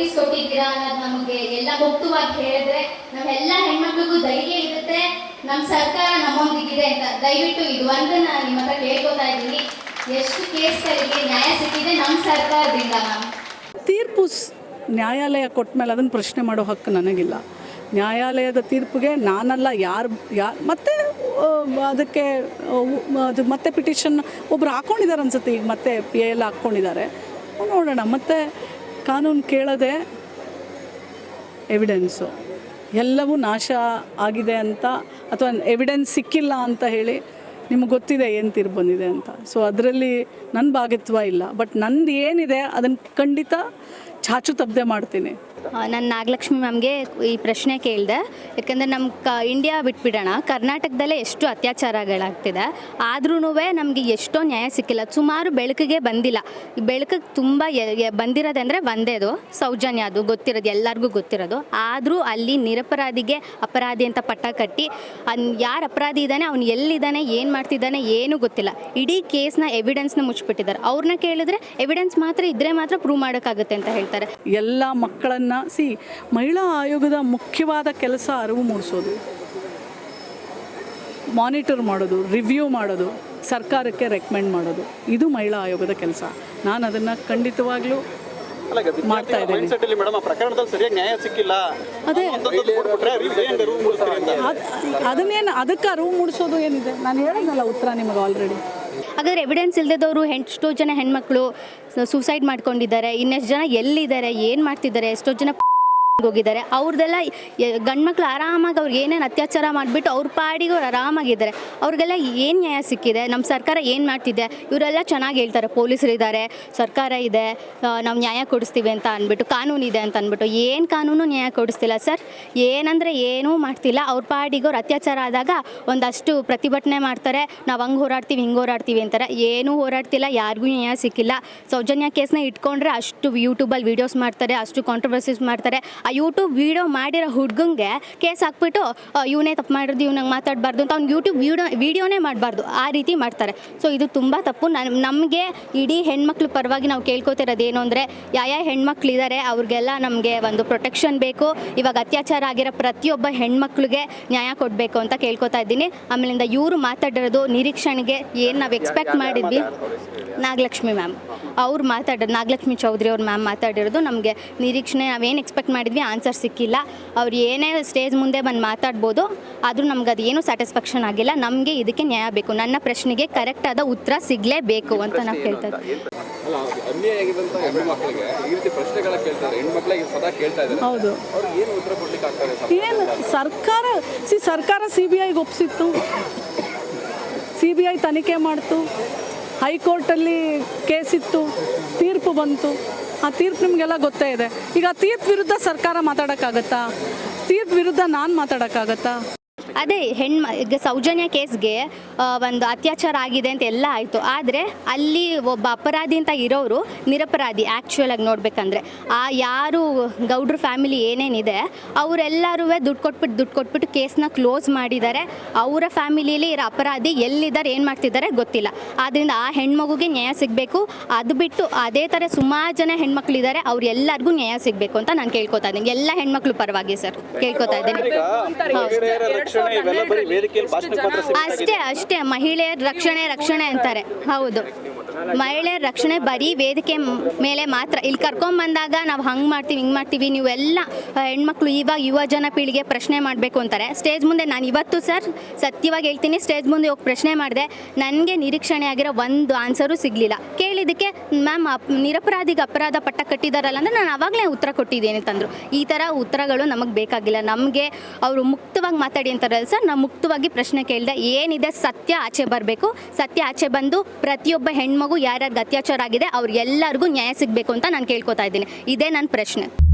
ಒಪ್ಪಿಸ್ಕೊಟ್ಟಿದ್ದೀರಾ ಅನ್ನೋದು ನಮಗೆ ಎಲ್ಲ ಮುಕ್ತವಾಗಿ ಹೇಳಿದ್ರೆ ನಮ್ಮೆಲ್ಲ ಹೆಣ್ಮಕ್ಳಿಗೂ ಧೈರ್ಯ ಇರುತ್ತೆ. ನಮ್ಮ ಸರ್ಕಾರ ನಮ್ಮೊಂದಿಗಿದೆ ಅಂತ ದಯವಿಟ್ಟು ಇದು ಒಂದನ್ನ ನಿಮ್ಮ ಹತ್ರ ಕೇಳ್ಕೊತಾ ಇದ್ದೀನಿ. ಎಷ್ಟು ಕೇಸ್ಗಳಿಗೆ ನ್ಯಾಯ ಸಿಕ್ಕಿದೆ ನಮ್ಮ ಸರ್ಕಾರದಿಂದ ಮ್ಯಾಮ್ ತೀರ್ಪು ನ್ಯಾಯಾಲಯ ಕೊಟ್ಟ ಮೇಲೆ ಅದನ್ನು ಪ್ರಶ್ನೆ ಮಾಡೋ ಹಕ್ಕು ನನಗಿಲ್ಲ. ನ್ಯಾಯಾಲಯದ ತೀರ್ಪಿಗೆ ನಾನಲ್ಲ, ಯಾರು ಯಾರು, ಮತ್ತೆ ಅದಕ್ಕೆ ಅದು ಮತ್ತೆ ಪಿಟಿಷನ್ ಒಬ್ರು ಹಾಕ್ಕೊಂಡಿದ್ದಾರೆ ಅನ್ಸುತ್ತೆ, ಈಗ ಮತ್ತೆ ಪಿ ಎಲ್ ಹಾಕ್ಕೊಂಡಿದ್ದಾರೆ ನೋಡೋಣ, ಮತ್ತೆ ಕಾನೂನು ಕೇಳದೆ ಎವಿಡೆನ್ಸು ಎಲ್ಲವೂ ನಾಶ ಆಗಿದೆ ಅಂತ ಅಥವಾ ಎವಿಡೆನ್ಸ್ ಸಿಕ್ಕಿಲ್ಲ ಅಂತ ಹೇಳಿ ನಿಮ್ಗೆ ಗೊತ್ತಿದೆ ಏನು ತೀರ್ಪು ಬಂದಿದೆ ಅಂತ. ಸೊ ಅದರಲ್ಲಿ ನನ್ನ ಭಾಗತ್ವ ಇಲ್ಲ. ಬಟ್ ನಂದು ಏನಿದೆ ಅದನ್ನು ಖಂಡಿತ ಚಾಚು ತಪ್ಪದೆ ಮಾಡ್ತೀನಿ. ನಾನು ನಾಗಲಕ್ಷ್ಮಿ ಮ್ಯಾಮ್ಗೆ ಈ ಪ್ರಶ್ನೆ ಕೇಳಿದೆ. ಯಾಕಂದರೆ ನಮ್ಮ ಕ ಇಂಡಿಯಾ ಬಿಟ್ಬಿಡೋಣ. ಕರ್ನಾಟಕದಲ್ಲೇ ಎಷ್ಟು ಅತ್ಯಾಚಾರಗಳಾಗ್ತಿದೆ. ಆದ್ರೂ ನಮಗೆ ಎಷ್ಟೋ ನ್ಯಾಯ ಸಿಕ್ಕಿಲ್ಲ. ಸುಮಾರು ಬೆಳಕಿಗೆ ಬಂದಿಲ್ಲ. ಬೆಳಕಿಗೆ ತುಂಬ ಬಂದಿರೋದಂದರೆ ಒಂದೇದು. ಸೌಜನ್ಯ ಅದು, ಗೊತ್ತಿರೋದು, ಎಲ್ಲರಿಗೂ ಗೊತ್ತಿರೋದು. ಆದರೂ ಅಲ್ಲಿ ನಿರಪರಾಧಿಗೆ ಅಪರಾಧಿ ಅಂತ ಪಟ್ಟ ಕಟ್ಟಿ, ಅನ್, ಯಾರು ಅಪರಾಧಿ ಇದ್ದಾನೆ, ಅವ್ನು ಎಲ್ಲಿದ್ದಾನೆ, ಏನು ಮಾಡ್ತಿದ್ದಾನೆ, ಏನೂ ಗೊತ್ತಿಲ್ಲ. ಇಡೀ ಕೇಸ್ನ ಎವಿಡೆನ್ಸ್ನ ಮುಚ್ಚಿಬಿಟ್ಟಿದ್ದಾರೆ. ಅವ್ರನ್ನ ಕೇಳಿದ್ರೆ ಎವಿಡೆನ್ಸ್ ಮಾತ್ರ ಇದ್ದರೆ ಮಾತ್ರ ಪ್ರೂವ್ ಮಾಡೋಕ್ಕಾಗುತ್ತೆ ಅಂತ ಹೇಳ್ತಾರೆ. ಎಲ್ಲ ಮಕ್ಕಳನ್ನು ಸಿ ಮಹಿಳಾ ಆಯೋಗದ ಮುಖ್ಯವಾದ ಕೆಲಸ ಅರಿವು ಮೂಡಿಸೋದು. ಮಾನಿಟರ್ ಮಾಡೋದು ರಿವ್ಯೂ ಮಾಡೋದು ಸರ್ಕಾರಕ್ಕೆ ರೆಕಮೆಂಡ್ ಮಾಡೋದು. ಇದು ಮಹಿಳಾ ಆಯೋಗದ ಕೆಲಸ. ನಾನು ಅದನ್ನು ಖಂಡಿತವಾಗ್ಲೂ ಮಾಡ್ತಾ ಇದ್ದೀನಿ. ಪ್ರಕರಣದಲ್ಲಿ ಸರಿಯಾಗಿ ನ್ಯಾಯ ಸಿಕ್ಕಿಲ್ಲ. ಅದೇ. ಅದನ್ನೇನು ಅದಕ್ಕೆ ಅರಿವು ಮೂಡಿಸೋದು ಏನಿದೆ? ನಾನು ಹೇಳಿದ್ನಲ್ಲ ಉತ್ತರ ನಿಮಗೆ ಆಲ್ರೆಡಿ ಹಾಗಾದ್ರೆ ಎವಿಡೆನ್ಸ್ ಇಲ್ಲದವರು ಎಷ್ಟೋ ಜನ ಹೆಣ್ಮಕ್ಳು ಸೂಸೈಡ್ ಮಾಡ್ಕೊಂಡಿದ್ದಾರೆ. ಇನ್ನೆಷ್ಟು ಜನ ಎಲ್ಲಿದ್ದಾರೆ? ಏನು ಮಾಡ್ತಿದ್ದಾರೆ? ಎಷ್ಟೋ ಜನ ಹೋಗಿದ್ದಾರೆ. ಅವ್ರದ್ದೆಲ್ಲ ಗಂಡ್ಮಕ್ಳು ಆರಾಮಾಗಿ ಅವ್ರಿಗೆ ಏನೇನು ಅತ್ಯಾಚಾರ ಮಾಡಿಬಿಟ್ಟು ಅವ್ರ ಪಾಡಿಗೆ ಅವ್ರು ಆರಾಮಾಗಿದ್ದಾರೆ ಅವ್ರಿಗೆಲ್ಲ ಏನು ನ್ಯಾಯ ಸಿಕ್ಕಿದೆ? ನಮ್ಮ ಸರ್ಕಾರ ಏನು ಮಾಡ್ತಿದೆ? ಇವರೆಲ್ಲ ಚೆನ್ನಾಗಿ ಹೇಳ್ತಾರೆ. ಪೊಲೀಸರಿದ್ದಾರೆ ಸರ್ಕಾರ ಇದೆ ನಾವು ನ್ಯಾಯ ಕೊಡಿಸ್ತೀವಿ ಅಂತ ಅಂದ್ಬಿಟ್ಟು ಕಾನೂನು ಇದೆ ಅಂತ ಅಂದ್ಬಿಟ್ಟು ಏನು ಕಾನೂನು ನ್ಯಾಯ ಕೊಡಿಸ್ತಿಲ್ಲ ಸರ್. ಏನಂದರೆ ಏನೂ ಮಾಡ್ತಿಲ್ಲ. ಅವ್ರ ಪಾಡಿಗೆ ಅವ್ರು ಅತ್ಯಾಚಾರ ಆದಾಗ ಒಂದಷ್ಟು ಪ್ರತಿಭಟನೆ ಮಾಡ್ತಾರೆ. ನಾವು ಹಂಗೆ ಹೋರಾಡ್ತೀವಿ, ಹಿಂಗೆ ಹೋರಾಡ್ತೀವಿ ಅಂತಾರೆ. ಏನೂ ಹೋರಾಡ್ತಿಲ್ಲ, ಯಾರಿಗೂ ನ್ಯಾಯ ಸಿಕ್ಕಿಲ್ಲ. ಸೌಜನ್ಯ ಕೇಸ್ನ ಇಟ್ಕೊಂಡ್ರೆ ಅಷ್ಟು ಯೂಟ್ಯೂಬಲ್ಲಿ ವೀಡಿಯೋಸ್ ಮಾಡ್ತಾರೆ, ಅಷ್ಟು ಕಾಂಟ್ರವರ್ಸೀಸ್ ಮಾಡ್ತಾರೆ. ಆ ಯೂಟ್ಯೂಬ್ ವೀಡಿಯೋ ಮಾಡಿರೋ ಹುಡ್ಗಂಗೆ ಕೇಸ್ ಹಾಕ್ಬಿಟ್ಟು ಇವನೇ ತಪ್ಪು ಮಾಡಿರೋದು ಇವ್ನಂಗೆ ಮಾತಾಡಬಾರ್ದು ಅಂತ ಅವ್ನು ಯೂಟ್ಯೂಬ್ ವೀಡಿಯೋ ವೀಡಿಯೋನೇ ಮಾಡಬಾರ್ದು. ಆ ರೀತಿ ಮಾಡ್ತಾರೆ. ಸೊ ಇದು ತುಂಬ ತಪ್ಪು. ನಾನು ನಮಗೆ ಇಡೀ ಹೆಣ್ಮಕ್ಳು ಪರವಾಗಿ ನಾವು ಕೇಳ್ಕೊತಿರೋದು ಏನು ಅಂದರೆ ಯಾವ ಹೆಣ್ಮಕ್ಳಿದ್ದಾರೆ ಅವ್ರಿಗೆಲ್ಲ ನಮಗೆ ಒಂದು ಪ್ರೊಟೆಕ್ಷನ್ ಬೇಕು. ಇವಾಗ ಅತ್ಯಾಚಾರ ಆಗಿರೋ ಪ್ರತಿಯೊಬ್ಬ ಹೆಣ್ಮಕ್ಳಿಗೆ ನ್ಯಾಯ ಕೊಡಬೇಕು ಅಂತ ಕೇಳ್ಕೊತಾ ಇದ್ದೀನಿ. ಆಮೇಲಿಂದ ಇವರು ಮಾತಾಡಿರೋದು ನಿರೀಕ್ಷಣೆಗೆ ಏನು ನಾವು ಎಕ್ಸ್ಪೆಕ್ಟ್ ಮಾಡಿದ್ವಿ? ನಾಗಲಕ್ಷ್ಮಿ ಮ್ಯಾಮ್. ಅವ್ರು ಮಾತಾಡೋದು ನಾಗಲಕ್ಷ್ಮಿ ಚೌಧರಿ ಅವ್ರ ಮ್ಯಾಮ್ ಮಾತಾಡಿರೋದು ನಮಗೆ ನಿರೀಕ್ಷಣೆ ನಾವೇನು ಎಕ್ಸ್ಪೆಕ್ಟ್ ಮಾಡಿದ್ವಿ ಆನ್ಸರ್ ಸಿಕ್ಕಿಲ್ಲ. ಅವ್ರು ಏನೇ ಸ್ಟೇಜ್ ಮುಂದೆ ಬಂದು ಮಾತಾಡ್ಬೋದು ಆದರೂ ನಮ್ಗೆ ಅದು ಏನೂ ಸ್ಯಾಟಿಸ್ಫ್ಯಾಕ್ಷನ್ ಆಗಿಲ್ಲ. ನಮಗೆ ಇದಕ್ಕೆ ನ್ಯಾಯ ಬೇಕು. ನನ್ನ ಪ್ರಶ್ನೆಗೆ ಕರೆಕ್ಟಾದ ಉತ್ತರ ಸಿಗಲೇಬೇಕು ಅಂತ ನಾವು ಕೇಳ್ತಾ ಹೌದು. ಅವ್ರಿಗೆ ಏನು ಉತ್ತರ ಕೊಡ್ಲಿಕ್ಕೆ ಆಗ್ತಾರೆ ಸರ್? ಏನು ಸರ್ಕಾರ ಸಿ ಸರ್ಕಾರ ಸಿ ಬಿ ಐಗೆ ಒಪ್ಪಿಸಿತ್ತು ಸಿ ಬಿ ಐ ತನಿಖೆ ಮಾಡ್ತು. ಹೈಕೋರ್ಟಲ್ಲಿ ಕೇಸಿತ್ತು, ತೀರ್ಪು ಬಂತು. ಆ ತೀರ್ಪು ನಿಮಗೆಲ್ಲ ಗೊತ್ತೇ ಇದೆ. ಈಗ ತೀರ್ಪು ವಿರುದ್ಧ ಸರ್ಕಾರ ಮಾತಾಡೋಕ್ಕಾಗತ್ತಾ? ತೀರ್ಪು ವಿರುದ್ಧ ನಾನು ಮಾತಾಡೋಕ್ಕಾಗತ್ತಾ? ಅದೇ ಹೆಣ್ಮ ಈಗ ಸೌಜನ್ಯ ಕೇಸ್ಗೆ ಒಂದು ಅತ್ಯಾಚಾರ ಆಗಿದೆ ಅಂತ ಎಲ್ಲ ಆಯಿತು. ಆದರೆ ಅಲ್ಲಿ ಒಬ್ಬ ಅಪರಾಧಿ ಅಂತ ಇರೋರು ನಿರಪರಾಧಿ ಆ್ಯಕ್ಚುಯಲ್ ಆಗಿ ನೋಡ್ಬೇಕಂದ್ರೆ. ಆ ಯಾರು ಗೌಡ್ರ ಫ್ಯಾಮಿಲಿ ಏನೇನಿದೆ ಅವರೆಲ್ಲರೂ ದುಡ್ಡು ಕೊಟ್ಬಿಟ್ಟು ದುಡ್ಡು ಕೊಟ್ಬಿಟ್ಟು ಕೇಸ್ನ ಕ್ಲೋಸ್ ಮಾಡಿದ್ದಾರೆ. ಅವರ ಫ್ಯಾಮಿಲಿಯಲ್ಲಿ ಇರೋ ಅಪರಾಧಿ ಎಲ್ಲಿದ್ದಾರೆ ಏನು ಮಾಡ್ತಿದ್ದಾರೆ ಗೊತ್ತಿಲ್ಲ. ಆದ್ದರಿಂದ ಆ ಹೆಣ್ಮಗುಗೆ ನ್ಯಾಯ ಸಿಗಬೇಕು. ಅದು ಬಿಟ್ಟು ಅದೇ ಥರ ಸುಮಾರು ಜನ ಹೆಣ್ಮಕ್ಳಿದ್ದಾರೆ ಅವ್ರು ಎಲ್ಲರಿಗೂ ನ್ಯಾಯ ಸಿಗಬೇಕು ಅಂತ ನಾನು ಕೇಳ್ಕೊತಾ ಇದ್ದೀನಿ. ಎಲ್ಲ ಹೆಣ್ಮಕ್ಳು ಪರವಾಗಿ ಸರ್ ಕೇಳ್ಕೊತಾ ಇದ್ದೀನಿ. ರಕ್ಷಣೆ ಇವೆಲ್ಲ ಬರೀ ವೇದಿಕೆಯಲ್ಲಿ ಭಾಷಣಕ್ಕೆ ಮಾತ್ರ ಅಷ್ಟೇ ಅಷ್ಟೇ ಮಹಿಳೆಯರ ರಕ್ಷಣೆ ರಕ್ಷಣೆ ಅಂತಾರೆ. ಹೌದು. ಮಹಿಳೆಯರ ರಕ್ಷಣೆ ಬರೀ ವೇದಿಕೆ ಮೇಲೆ ಮಾತ್ರ ಇಲ್ಲಿ ಕರ್ಕೊಂಬಂದಾಗ ನಾವು ಹಂಗೆ ಮಾಡ್ತೀವಿ, ಹಿಂಗೆ ಮಾಡ್ತೀವಿ, ನೀವೆಲ್ಲ ಹೆಣ್ಮಕ್ಳು ಇವಾಗ ಯುವ ಜನ ಪೀಳಿಗೆ ಪ್ರಶ್ನೆ ಮಾಡಬೇಕು ಅಂತಾರೆ. ಸ್ಟೇಜ್ ಮುಂದೆ ನಾನು ಇವತ್ತು ಸರ್ ಸತ್ಯವಾಗಿ ಹೇಳ್ತೀನಿ, ಸ್ಟೇಜ್ ಮುಂದೆ ಹೋಗಿ ಪ್ರಶ್ನೆ ಮಾಡಿದೆ. ನನಗೆ ನಿರೀಕ್ಷಣೆ ಆಗಿರೋ ಒಂದು ಆನ್ಸರು ಸಿಗಲಿಲ್ಲ. ಕೇಳಿದ್ದಕ್ಕೆ, ಮ್ಯಾಮ್ ನಿರಪರಾಧಿಗೆ ಅಪರಾಧ ಪಟ್ಟ ಕಟ್ಟಿದಾರಲ್ಲ ಅಂದರೆ ನಾನು ಆವಾಗಲೇ ಉತ್ತರ ಕೊಟ್ಟಿದ್ದೀನಿ, ತಂದರು. ಈ ಥರ ಉತ್ತರಗಳು ನಮಗೆ ಬೇಕಾಗಿಲ್ಲ. ನಮಗೆ ಅವರು ಮುಕ್ತವಾಗಿ ಮಾತಾಡಿ ಅಂತಾರಲ್ಲ ಸರ್ ನಾವು ಮುಕ್ತವಾಗಿ ಪ್ರಶ್ನೆ ಕೇಳಿದೆ, ಏನಿದೆ ಸತ್ಯ, ಆಚೆ ಬರಬೇಕು. ಸತ್ಯ, ಆಚೆ ಬಂದು ಪ್ರತಿಯೊಬ್ಬ ಹೆಣ್ಮಗು ಯಾರ್ಯಾರಿಗೆ ಅತ್ಯಾಚಾರ ಆಗಿದೆ ಅವ್ರಿಗೆಲ್ಲರಿಗೂ ನ್ಯಾಯ ಸಿಗಬೇಕು ಅಂತ ನಾನು ಕೇಳ್ಕೊತಾ ಇದ್ದೀನಿ. ಇದೇ ನನ್ನ ಪ್ರಶ್ನೆ.